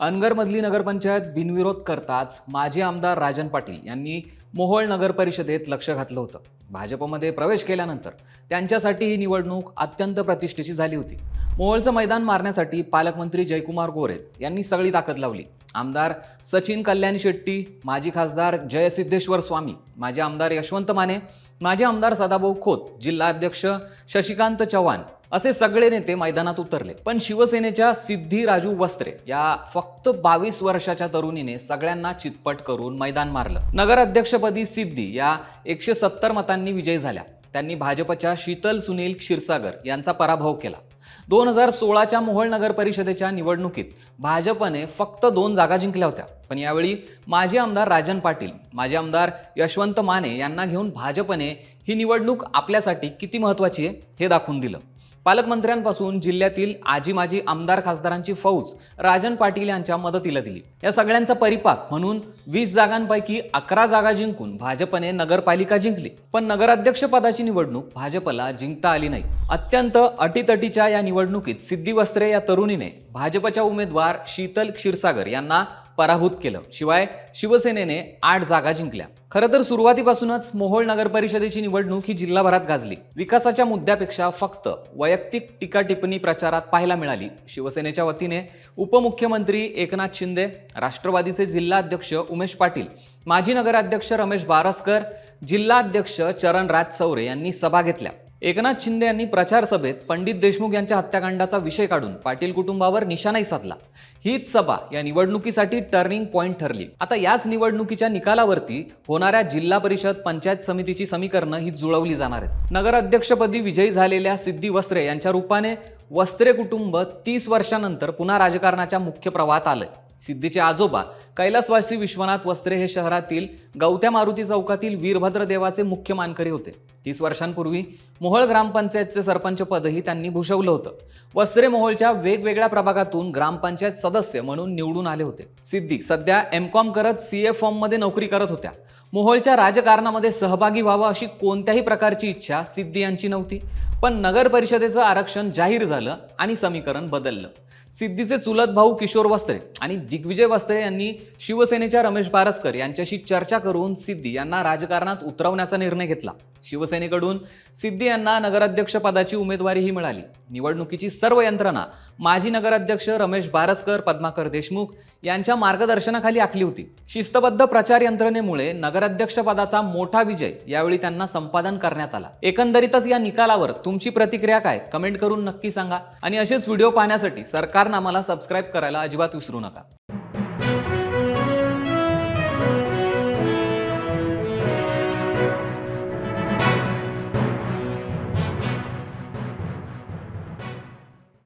अनगरमधली नगरपंचायत बिनविरोध करताच माजी आमदार राजन पाटील यांनी मोहोळ नगर परिषदेत लक्ष घातलं होतं. भाजपमध्ये प्रवेश केल्यानंतर त्यांच्यासाठी ही निवडणूक अत्यंत प्रतिष्ठेची झाली होती. मोहोळचं मैदान मारण्यासाठी पालकमंत्री जयकुमार गोरे यांनी सगळी ताकद लावली. आमदार सचिन कल्याण शेट्टी माजी खासदार जयसिद्धेश्वर स्वामी माजी आमदार यशवंत माने माजी आमदार सदाभाऊ खोत जिल्हाध्यक्ष शशिकांत चव्हाण असे सगळे नेते मैदानात उतरले. पण शिवसेनेच्या सिद्धी राजू वस्त्रे या फक्त बावीस वर्षाच्या तरुणीने सगळ्यांना चितपट करून मैदान मारलं. नगराध्यक्षपदी सिद्धी या एकशे सत्तर मतांनी विजयी झाल्या. त्यांनी भाजपच्या शीतल सुनील क्षीरसागर यांचा पराभव केला. दोन हजार सोळाच्या मोहोळ नगर परिषदेच्या निवडणुकीत भाजपने फक्त दोन जागा जिंकल्या होत्या. पण यावेळी माजी आमदार राजन पाटील माजी आमदार यशवंत माने यांना घेऊन भाजपने ही निवडणूक आपल्यासाठी किती महत्त्वाची आहे हे दाखवून दिलं. पालकमंत्र्यांपासून जिल्ह्यातील आजी माजी आमदार खासदारांची फौज राजन पाटील यांच्या मदतीला दिली. या सगळ्यांचा परिपाक म्हणून वीस जागांपैकी अकरा जागा जिंकून भाजपने नगरपालिका जिंकली. पण नगराध्यक्ष पदाची निवडणूक भाजपला जिंकता आली नाही. अत्यंत अटीतटीच्या या निवडणुकीत सिद्धी वस्त्रे या तरुणीने भाजपच्या उमेदवार शीतल क्षीरसागर यांना पराभूत केलं. शिवाय शिवसेनेने आठ जागा जिंकल्या. खरं तर सुरुवातीपासूनच मोहोळ नगर परिषदेची निवडणूक ही जिल्हाभरात गाजली. विकासाच्या मुद्द्यापेक्षा फक्त वैयक्तिक टीका टिप्पणी प्रचारात पाहायला मिळाली. शिवसेनेच्या वतीने उपमुख्यमंत्री एकनाथ शिंदे राष्ट्रवादीचे जिल्हाध्यक्ष उमेश पाटील माजी नगराध्यक्ष रमेश बारसकर जिल्हाध्यक्ष चरणराज चौरे यांनी सभा घेतल्या. एकनाथ शिंदे यांनी प्रचार सभेत पंडित देशमुख यांच्या हत्याकांडाचा विषय काढून पाटील कुटुंबावर निशाणाही साधला. हीच सभा या निवडणुकीसाठी टर्निंग पॉईंट ठरली. आता याच निवडणुकीच्या निकालावरती होणाऱ्या जिल्हा परिषद पंचायत समितीची समीकरणं ही जुळवली जाणार आहेत. नगराध्यक्षपदी विजयी झालेल्या सिद्धी वस्त्रे यांच्या रूपाने वस्त्रे कुटुंब तीस वर्षानंतर पुन्हा राजकारणाच्या मुख्य प्रवाहात आलंय. सिद्धीचे आजोबा कैलासवासी विश्वनाथ वस्त्रे हे शहरातील गवत्या मारुती चौकातील वीरभद्र देवाचे मुख्य मानकरी होते. तीस वर्षांपूर्वी मोहोळ ग्रामपंचायतचे सरपंच पदही त्यांनी भूषवलं होतं. वस्त्रे मोहोळच्या वेगवेगळ्या प्रभागातून ग्रामपंचायत सदस्य म्हणून निवडून आले होते. सिद्धी सध्या एम कॉम करत सी ए फॉर्ममध्ये नोकरी करत होत्या. मोहोळच्या राजकारणामध्ये सहभागी व्हावं अशी कोणत्याही प्रकारची इच्छा सिद्धी यांची नव्हती. पण नगर परिषदेचं आरक्षण जाहीर झालं आणि समीकरण बदललं. सिद्धीचे चुलत भाऊ किशोर वस्त्रे आणि दिग्विजय वस्त्रे यांनी शिवसेनेच्या रमेश बारसकर यांच्याशी चर्चा करून सिद्धी यांना राजकारणात उतरवण्याचा निर्णय घेतला. शिवसेनेकडून सिद्धी यांना नगराध्यक्षपदाची उमेदवारीही मिळाली. निवडणुकीची सर्व यंत्रणा माजी नगराध्यक्ष रमेश बारसकर पद्माकर देशमुख यांच्या मार्गदर्शनाखाली आखली होती. शिस्तबद्ध प्रचार यंत्रणेमुळे नगराध्यक्षपदाचा मोठा विजय यावेळी त्यांना संपादन करण्यात आला. एकंदरीतच या निकालावर तुमची प्रतिक्रिया काय? कमेंट करून नक्की सांगा. आणि असेच व्हिडिओ पाहण्यासाठी सरकारनं आम्हाला सबस्क्राईब करायला अजिबात विसरू नका.